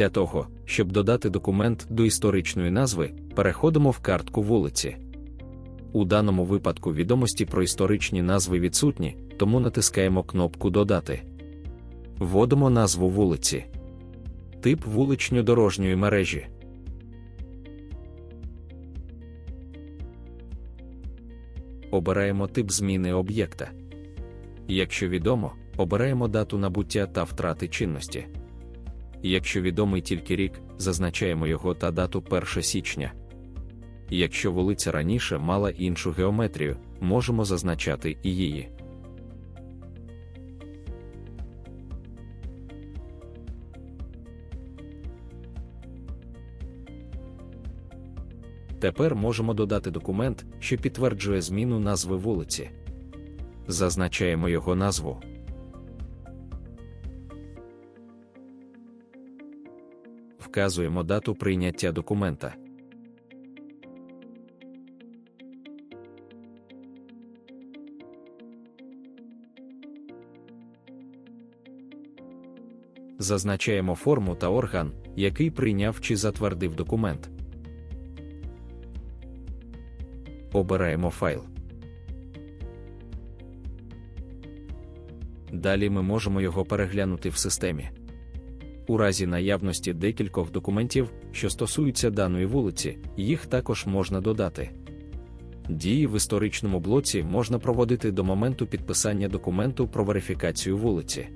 Для того, щоб додати документ до історичної назви, переходимо в картку вулиці. У даному випадку відомості про історичні назви відсутні, тому натискаємо кнопку Додати. Вводимо назву вулиці. Тип вуличньо-дорожньої мережі. Обираємо тип зміни об'єкта. Якщо відомо, обираємо дату набуття та втрати чинності. Якщо відомий тільки рік, зазначаємо його та дату 1 січня. Якщо вулиця раніше мала іншу геометрію, можемо зазначати і її. Тепер можемо додати документ, що підтверджує зміну назви вулиці. Зазначаємо його назву. Вказуємо дату прийняття документа. Зазначаємо форму та орган, який прийняв чи затвердив документ. Обираємо файл. Далі ми можемо його переглянути в системі. У разі наявності декількох документів, що стосуються даної вулиці, їх також можна додати. Дії в історичному блоці можна проводити до моменту підписання документу про верифікацію вулиці.